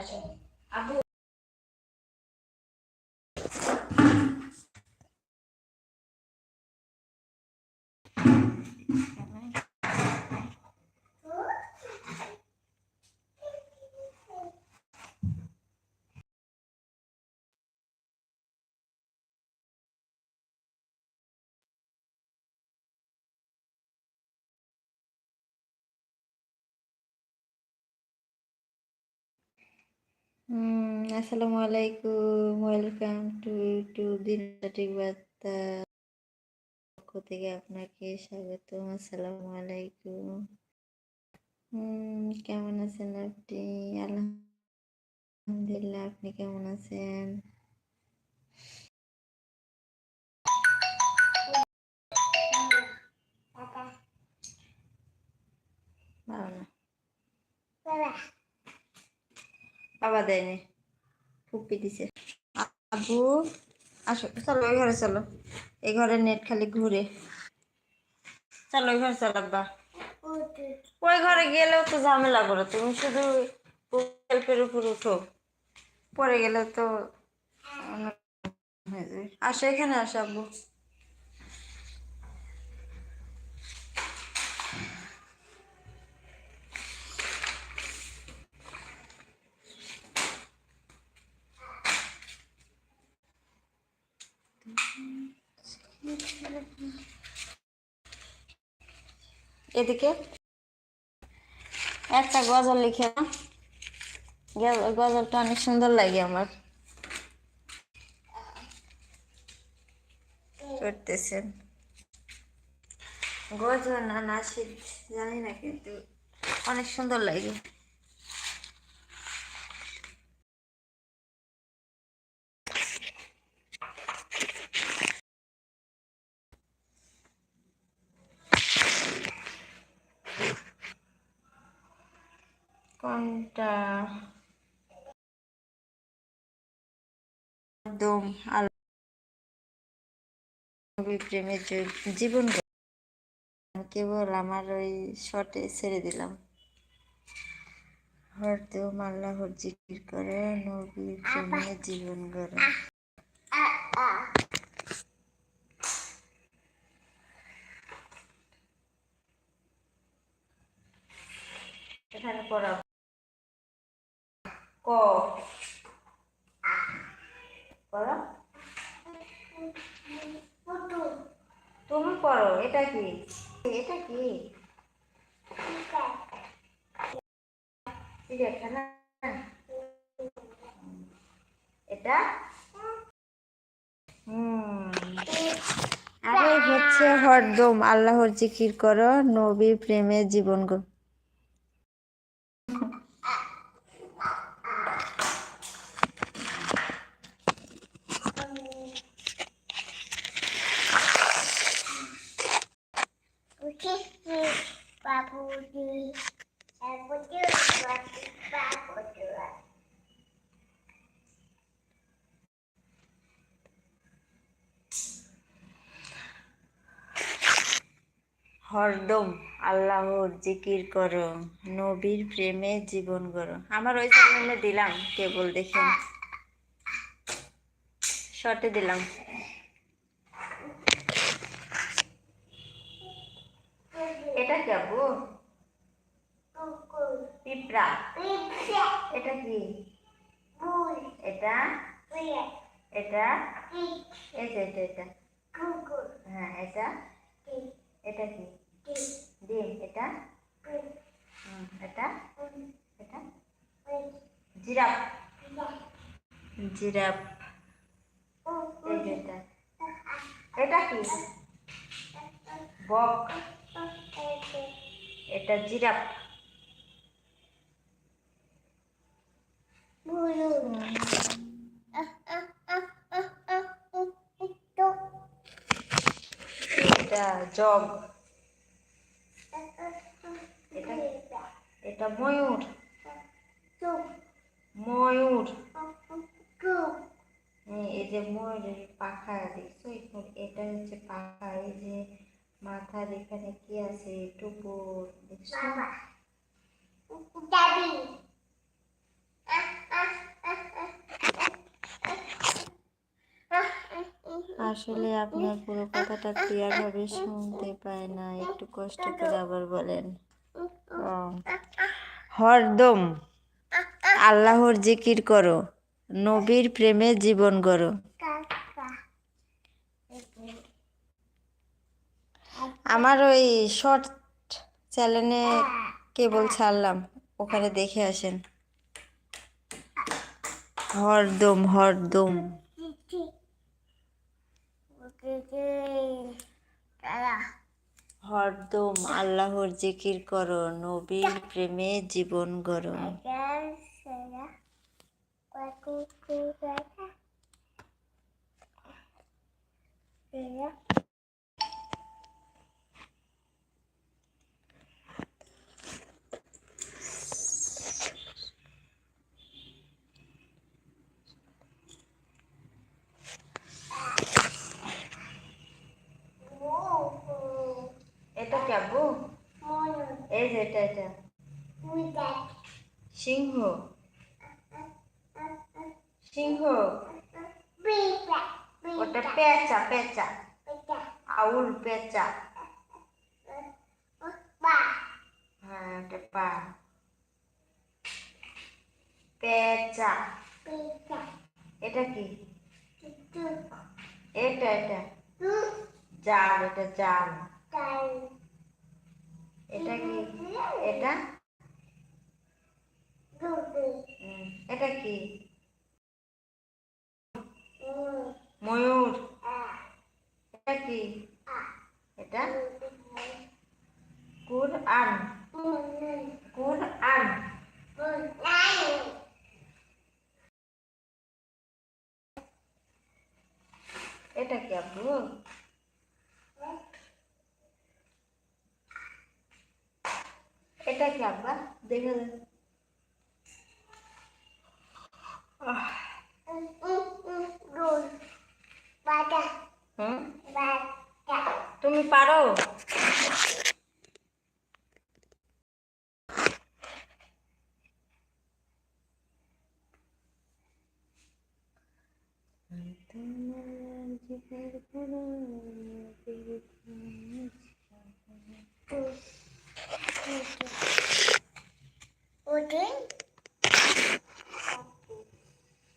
আসো আবু হুম আসসালামু আলাইকুম ওয়েলকাম টু ইউটিউব দিনটাটিক বার্তা পক্ষ থেকে আপনাকে স্বাগতম আসসালামু আলাইকুম হুম কেমন আছেন আপনি আলহামদুলিল্লাহ আপনি কেমন আছেন ভালো না বাবা দেয়নি। ফুপি দিছে। আবু আসো, চলো ওই ঘরে চলো। এই ঘরে নেট খালি ঘুরে। চলো ওই ঘরে চলো, আব্বা। ওই ঘরে গেলেও তো ঝামেলা করো, তুমি শুধু হেল্পের উপর উঠো। পরে গেলে তো। আসো, এখানে আসো, আব্বু। এদিকে একটা গজল লিখে গজলটা অনেক সুন্দর লাগে আমার। করতেছেন। গজল না নাসিদ জানি না কিন্তু অনেক সুন্দর লাগে। একদম আল্লাহ প্রেমের জীবন। কেবল আমার ওই শটে ছেড়ে দিলাম। হরদেও আল্লাহর জিকির করে নবীর প্রেমে জীবন গড়ে। এখানে পড়া ক পড়া তুমি পড়ো এটা কি? এটা কি? এটা? আরে হচ্ছে হরদম, আল্লাহর জিকির করো নবী প্রেমে জীবন গো হরদম, আল্লাহর জিকির করো, নবীর প্রেমে জীবন গড়ো। আমার ওই চ্যানেলে দিলাম, কেবল দেখেন শর্টে দিলাম। এটা কি আবু পিঁপড়া। এটা কি? এটা? এটা? এটা এটা। হ্যাঁ এটা? এটা কি? Pig, ডিম এটা pig, হুম, এটা pig, এটা pig, giraffe pig, giraffe kuku, এই যে এটা এটা কি বক এটা জিরাফ bulu. এটা জগ এটা ময়ূর। ময়ূর। এই যে ময়ূরের পাখা, দেখছ? এখন এটা হচ্ছে পাখা। এই যে মাথার এখানে কি আছে? টুপু দেখছ? আসলে আপনার পুরো কথাটা ক্লিয়ার ভাবে শুনতে পায় না। একটু কষ্ট করে আবার বলেন। হরদম, আল্লাহর জিকির করো, নবীর প্রেমে জীবন গড়ো। আমার ওই শর্ট চ্যানেলে কেবল ছাড়লাম, ওখানে দেখে আসেন। হরদম হরদম। হরদম আল্লাহর জিকির করো নবীর প্রেমে জীবন গড়ো। কি এই যে এটা এটা। সিংহ। সিংহ? ওটা পেঁচা পেঁচা। আউল, পেঁচা। হ্যাঁ ওটা পা। পেঁচা। এটা কি? এটা এটা। জাল এটা জাল। এটা কি? এটা? এটা কি? ময়ূর। এটা কি? এটা? কুর আন কুর আন এটা কি আব্বু? এটা কি আব্বা দেখে দেন রোল বাটা হুম বাটা তুমি পারো টু Okay.